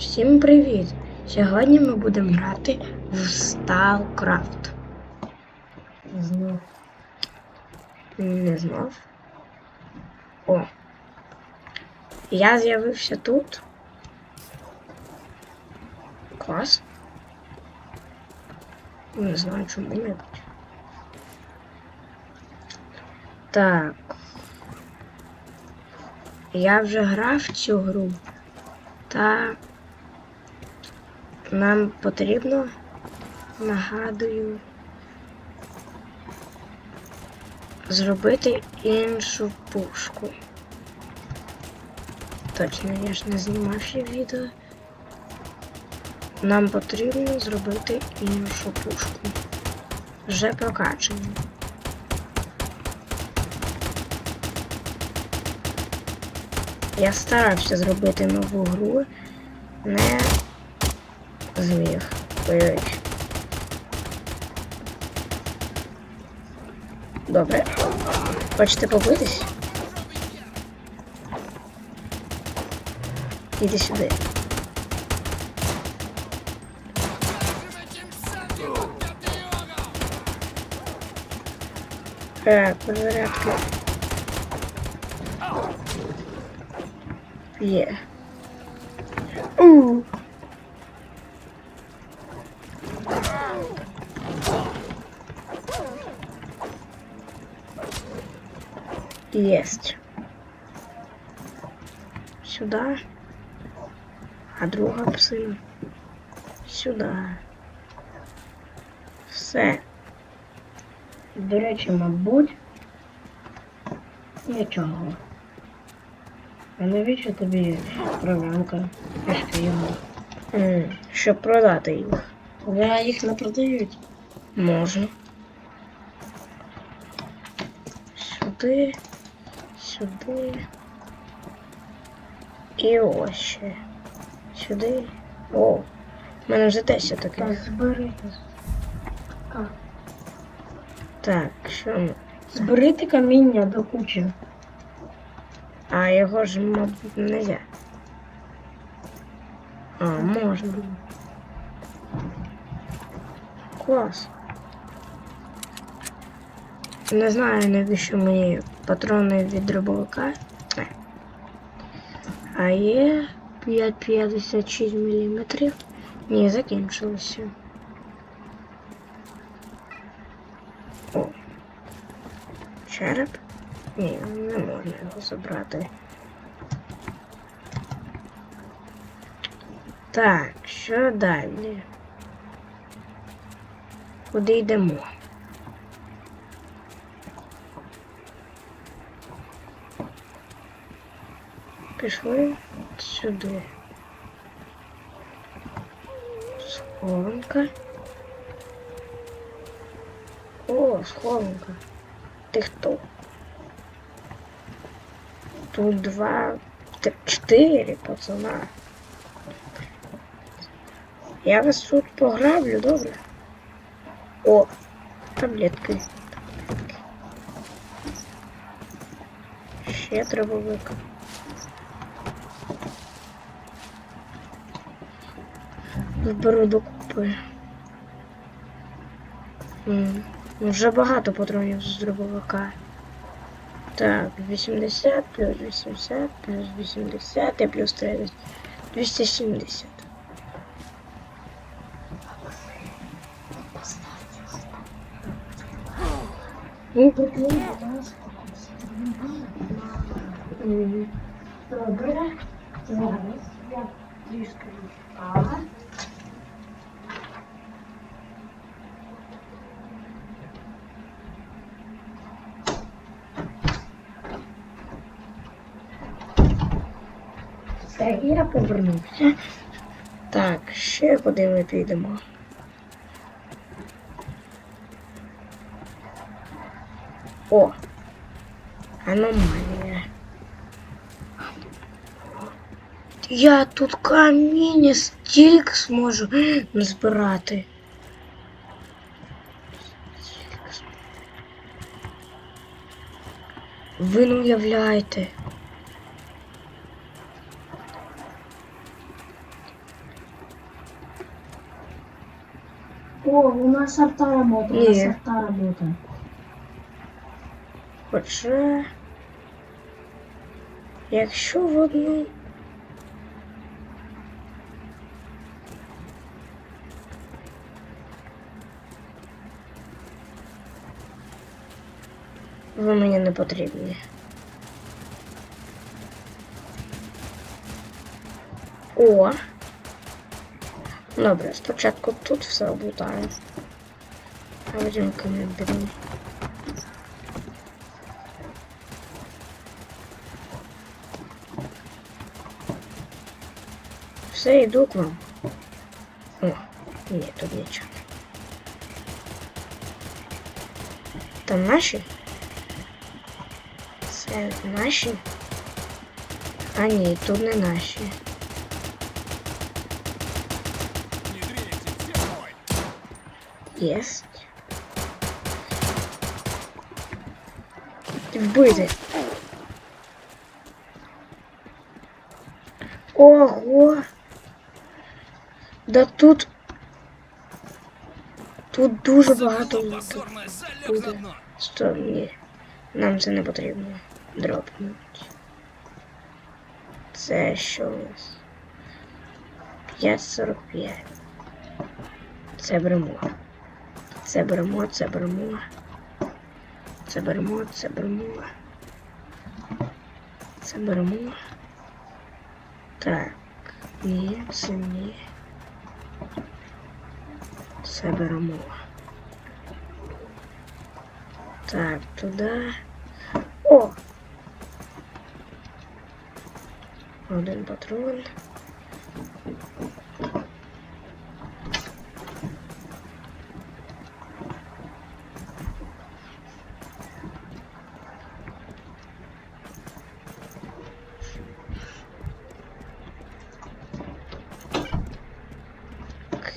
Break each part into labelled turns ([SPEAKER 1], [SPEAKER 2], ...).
[SPEAKER 1] Всім привіт! Сьогодні ми будемо грати в StarCraft. Знов. Не знов. О. Я з'явився тут. Клас. Не знаю, чому не Так. Я вже грав в цю гру. Та нам потрібно, нагадую, зробити іншу пушку. Точно, я ж не знімав ще відео. Нам потрібно зробити іншу пушку. Вже прокачану. Я старався зробити нову гру, не зміг. Ой-ой. Добре. Хочете побитись? Іди сюди. Так, перезарядка. Є. У. Есть. Сюда. А друга псина. Сюда. Все. До речі, мабуть. Нічого. А навіщо тобі програмка шпіона? Щоб продати їх.
[SPEAKER 2] Я їх не продають.
[SPEAKER 1] Можна. Сюди, сюди. І ось ще. Сюди. О, в мене вже 10
[SPEAKER 2] Так,
[SPEAKER 1] таких.
[SPEAKER 2] збери.
[SPEAKER 1] Так, що ми?
[SPEAKER 2] Зберити каміння до кучі.
[SPEAKER 1] А його ж, мабуть, не можна. А, можна. Клас. Не знаю, навіщо мені патрони від дробовика. Е. А є 5,56 мм. Ні, закінчилося. О. Череп? Ні, не можна його забрати. Так, що далі? Куди йдемо? Пішли сюди. Схованка. О, схованка. Ти хто? Тут два, т- чотири пацана. Я вас тут пограблю, добре? О, таблетки. Ще дробовик. Зберу докупи. М, Вже багато патронів з дробовика. Так, 80 плюс 80 плюс 80 і плюс 30. 270. Ну.
[SPEAKER 2] Добре. Зараз я трішки відпала.
[SPEAKER 1] Все, я повернувся. Так, ще куди ми підемо? О! Аномалія. Я тут каміння стільки зможу назбирати. Ви не уявляєте.
[SPEAKER 2] О, у нас арта работа, у нас арта работа.
[SPEAKER 1] Хоча. Якщо в одну. Ви мені не потрібні. О. Добре, спочатку тут все облутаю. А потім камінь беру. Все, йду к вам. О, ні, тут нічого. Там наші? Це наші? А ні, тут не наші.
[SPEAKER 3] Не двигайте, все мой.
[SPEAKER 1] Єсть. Вбити. Ого. Да тут. Тут дуже багато
[SPEAKER 3] дно.
[SPEAKER 1] Стоп, ні. Нам це не потрібно. Дропнуть. Це що у нас? 5.45. Це беремо. Це беремо, це беремо. Це беремо, це беремо. Це беремо. Так. Ні, це ні. Це беремо. Так, туди. О! Один патрон.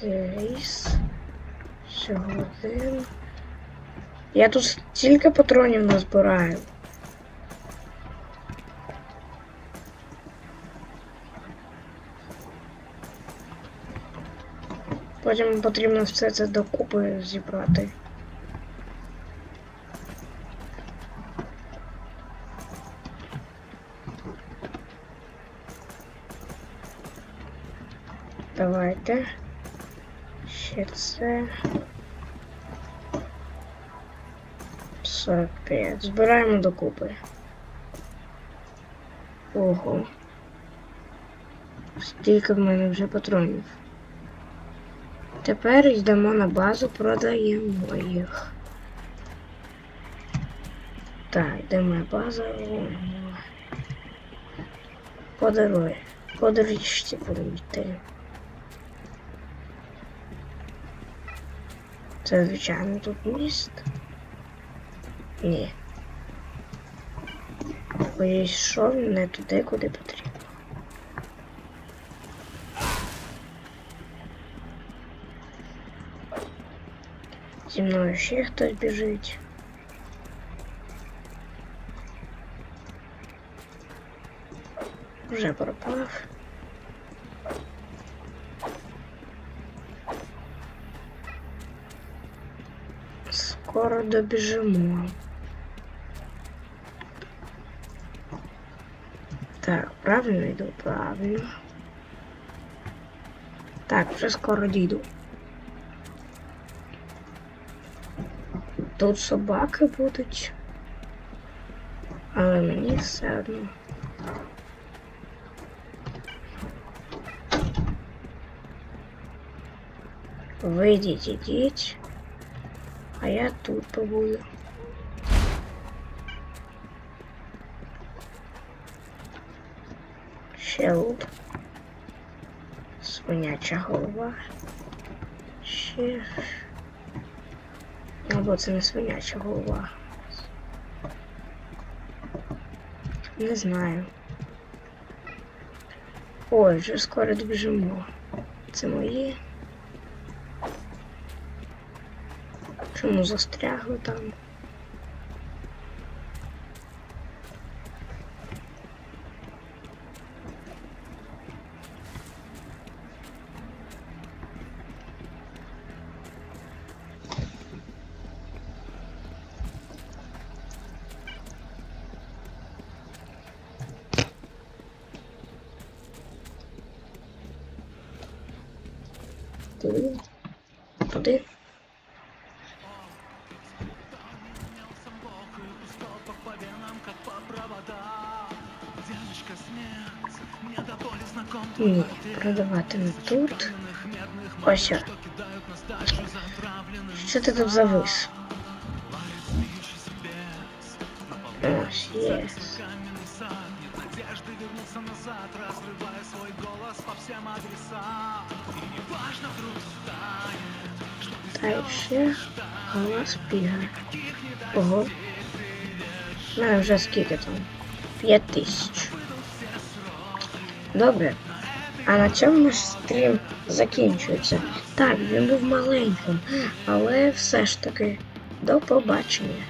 [SPEAKER 1] Кейс. Всього один. Я тут стільки патронів назбираю. Потім потрібно все це докупи зібрати. Давайте. Ще це. 45. Збираємо докупи. Ого. Стільки в мене вже патронів. Тепер йдемо на базу, продаємо їх. Так, де моя база? О, По дорозі. По будемо. Це, звичайно, тут міст. Ні. Бо я йшов не туди, куди потрібно. Зі мною ще хтось біжить. Вже пропав. Скоро добіжимо. Так, правильно йду, правильно. Так, вже скоро дійду. Тут собаки будуть. Але мені все одно. Вийдіть, ідіть. А я тут побуду. Ще лут. Свиняча голова. Ще. Або це не свиняча голова. Не знаю. Ой, вже скоро добіжимо. Це мої. Чому застрягли там? Thank you. Ні, продавати не тут. Ось. о. Що ти тут завис? Ось, є. Та й ще галас бігає. Ого. У мене вже скільки там? П'ять тисяч. Добре. А на цьому наш стрім закінчується. Так, він був маленьким, але все ж таки до побачення.